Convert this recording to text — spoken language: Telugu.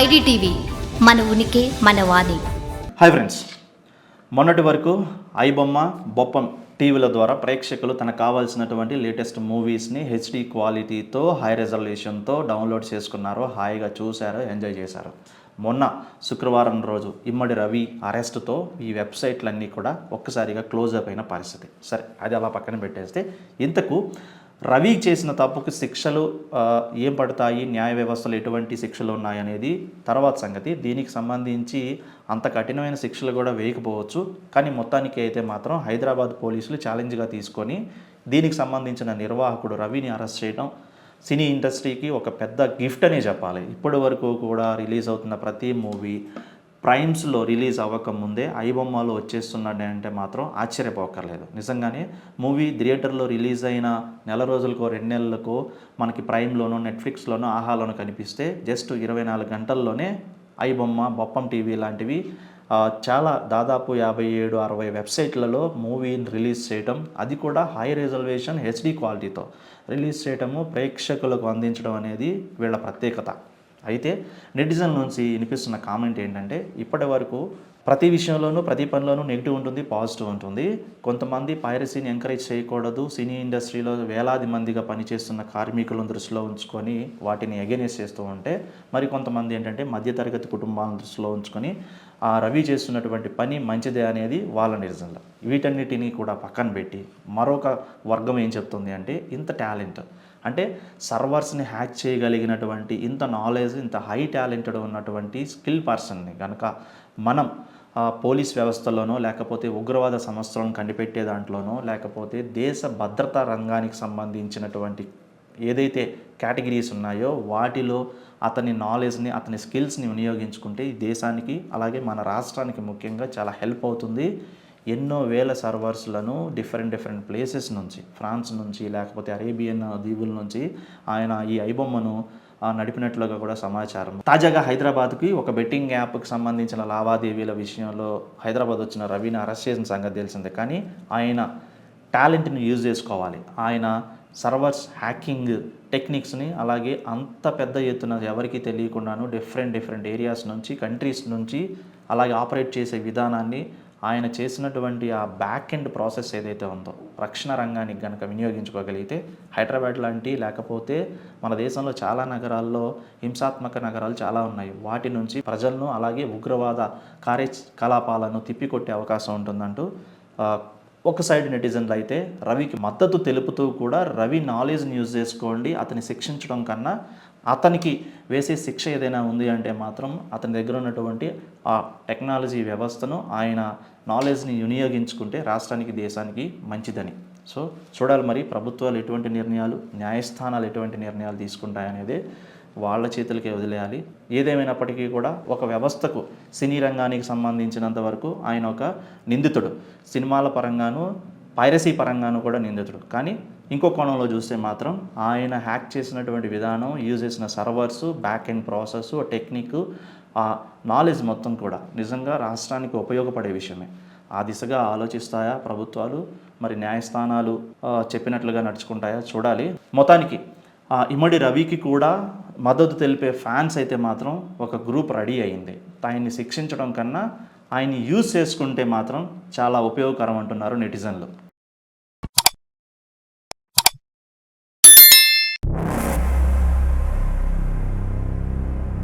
ఐడిటీవీ మన ఉనికి మన వాణి. హాయ్ ఫ్రెండ్స్ మొన్నటి వరకు ఐబొమ్మ బొప్పం టీవీల ద్వారా ప్రేక్షకులు తనకు కావాల్సినటువంటి లేటెస్ట్ మూవీస్ని హెచ్డి క్వాలిటీతో హై రెజల్యూషన్తో డౌన్లోడ్ చేసుకున్నారు. హాయిగా చూశారు ఎంజాయ్ చేశారు. మొన్న శుక్రవారం రోజు ఇమ్మడి రవి అరెస్ట్తో ఈ వెబ్సైట్లన్నీ కూడా ఒక్కసారిగా క్లోజ్ అప్ అయిన పరిస్థితి. సరే అది అలా పక్కన పెట్టేస్తే ఇంతకు రవి చేసిన తప్పుకు శిక్షలు ఏం పడతాయి న్యాయ వ్యవస్థలో ఎటువంటి శిక్షలు ఉన్నాయనేది తర్వాత సంగతి. దీనికి సంబంధించి అంత కఠినమైన శిక్షలు కూడా వేయకపోవచ్చు. కానీ మొత్తానికి అయితే మాత్రం హైదరాబాద్ పోలీసులు ఛాలెంజ్గా తీసుకొని దీనికి సంబంధించిన నిర్వాహకుడు రవిని అరెస్ట్ చేయడం సినీ ఇండస్ట్రీకి ఒక పెద్ద గిఫ్ట్ అనే చెప్పాలి. ఇప్పటి వరకు కూడా రిలీజ్ అవుతున్న ప్రతి మూవీ ప్రైమ్స్లో రిలీజ్ అవ్వకముందే ఐబొమ్మలో వచ్చేస్తున్నాడు అంటే మాత్రం ఆశ్చర్యపోకర్లేదు. నిజంగానే మూవీ థియేటర్లో రిలీజ్ అయిన నెల రోజులకో రెండు నెలలకో మనకి ప్రైమ్లోనో నెట్ఫ్లిక్స్లోనో ఆహాలోనో కనిపిస్తే జస్ట్ ఇరవై నాలుగు గంటల్లోనే ఐబొమ్మ బొప్పం టీవీ లాంటివి చాలా దాదాపు యాభై ఏడు అరవై వెబ్సైట్లలో మూవీని రిలీజ్ చేయటం అది కూడా హై రిజర్వేషన్ హెచ్డి క్వాలిటీతో రిలీజ్ చేయటము ప్రేక్షకులకు అందించడం అనేది వీళ్ళ ప్రత్యేకత. అయితే నెటిజన్ నుంచి వినిపిస్తున్న కామెంట్ ఏంటంటే ఇప్పటి వరకు ప్రతి విషయంలోనూ ప్రతి పనిలోనూ నెగిటివ్ ఉంటుంది పాజిటివ్ ఉంటుంది. కొంతమంది పైరసీని ఎంకరేజ్ చేయకూడదు. సినీ ఇండస్ట్రీలో వేలాది మందిగా పనిచేస్తున్న కార్మికులను దృష్టిలో ఉంచుకొని వాటిని అగేనెస్ చేస్తూ ఉంటే మరి కొంతమంది ఏంటంటే మధ్యతరగతి కుటుంబాలను దృష్టిలో ఉంచుకొని ఆ రవి చేస్తున్నటువంటి పని మంచిదే అనేది వాళ్ళ నిరసనలు. వీటన్నిటిని కూడా పక్కన పెట్టి మరొక వర్గం ఏం చెప్తుంది అంటే ఇంత టాలెంట్ అంటే సర్వర్స్ని హ్యాక్ చేయగలిగినటువంటి ఇంత నాలెడ్జ్ ఇంత హై టాలెంటెడ్ ఉన్నటువంటి స్కిల్ పర్సన్ని కనుక మనం పోలీస్ వ్యవస్థలోనో లేకపోతే ఉగ్రవాద సంస్థలను కనిపెట్టే దాంట్లోనో లేకపోతే దేశ భద్రతా రంగానికి సంబంధించినటువంటి ఏదైతే కేటగిరీస్ ఉన్నాయో వాటిలో అతని నాలెడ్జ్ని అతని స్కిల్స్ని వినియోగించుకుంటే ఈ దేశానికి అలాగే మన రాష్ట్రానికి ముఖ్యంగా చాలా హెల్ప్ అవుతుంది. ఎన్నో వేల సర్వర్స్లను డిఫరెంట్ డిఫరెంట్ ప్లేసెస్ నుంచి ఫ్రాన్స్ నుంచి లేకపోతే అరేబియన్ దీవుల నుంచి ఆయన ఈ ఐబొమ్మను నడిపినట్లుగా కూడా సమాచారం. తాజాగా హైదరాబాద్కి ఒక బెట్టింగ్ యాప్కి సంబంధించిన లావాదేవీల విషయంలో హైదరాబాద్ వచ్చిన రవిని అరెస్ట్ చేసిన సంగతి తెలిసిందే. కానీ ఆయన టాలెంట్ని యూజ్ చేసుకోవాలి. ఆయన సర్వర్స్ హ్యాకింగ్ టెక్నిక్స్ని అలాగే అంత పెద్ద ఎత్తున ఎవరికి తెలియకుండాను డిఫరెంట్ డిఫరెంట్ ఏరియాస్ నుంచి కంట్రీస్ నుంచి అలాగే ఆపరేట్ చేసే విధానాన్ని ఆయన చేసినటువంటి ఆ బ్యాక్ ఎండ్ ప్రాసెస్ ఏదైతే ఉందో రక్షణ రంగానికి కనుక వినియోగించుకోగలిగితే హైదరాబాద్ లాంటి లేకపోతే మన దేశంలో చాలా నగరాల్లో హింసాత్మక నగరాలు చాలా ఉన్నాయి. వాటి నుంచి ప్రజలను అలాగే ఉగ్రవాద కార్యకలాపాలను తిప్పికొట్టే అవకాశం ఉంటుందంటూ ఒక సైడ్ నెటిజన్లు అయితే రవికి మద్దతు తెలుపుతూ కూడా రవి నాలెడ్జ్ని యూజ్ చేసుకోండి అతన్ని శిక్షించడం కన్నా అతనికి వేసే శిక్ష ఏదైనా ఉంది అంటే మాత్రం అతని దగ్గర ఉన్నటువంటి ఆ టెక్నాలజీ వ్యవస్థను ఆయన నాలెడ్జ్ని వినియోగించుకుంటే రాష్ట్రానికి దేశానికి మంచిదని. సో చూడాలి మరి ప్రభుత్వాలు ఎటువంటి నిర్ణయాలు న్యాయస్థానాలు ఎటువంటి నిర్ణయాలు తీసుకుంటాయనేది. వాళ్ళ చేతులకే వదిలేయాలి. ఏదేమైనప్పటికీ కూడా ఒక వ్యవస్థకు సినీ రంగానికి సంబంధించినంత వరకు ఆయన ఒక నిందితుడు. సినిమాల పరంగాను పైరసీ పరంగాను కూడా నిందితుడు. కానీ ఇంకో కోణంలో చూస్తే మాత్రం ఆయన హ్యాక్ చేసినటువంటి విధానం యూజ్ చేసిన servers back end process technique ఆ నాలెడ్జ్ మొత్తం కూడా నిజంగా రాష్ట్రానికి ఉపయోగపడే విషయమే. ఆ దిశగా ఆలోచిస్తాయా ప్రభుత్వాలు? మరి న్యాయస్థానాలు చెప్పినట్లుగా నడుచుకుంటాయా? చూడాలి. మొత్తానికి ఆ ఇమ్మడి రవికి కూడా మద్దతు తెలిపే ఫ్యాన్స్ అయితే మాత్రం ఒక గ్రూప్ రెడీ అయింది. ఆయన్ని శిక్షించడం కన్నా ఆయన్ని యూజ్ చేసుకుంటే మాత్రం చాలా ఉపయోగకరం అంటున్నారు నెటిజన్లు.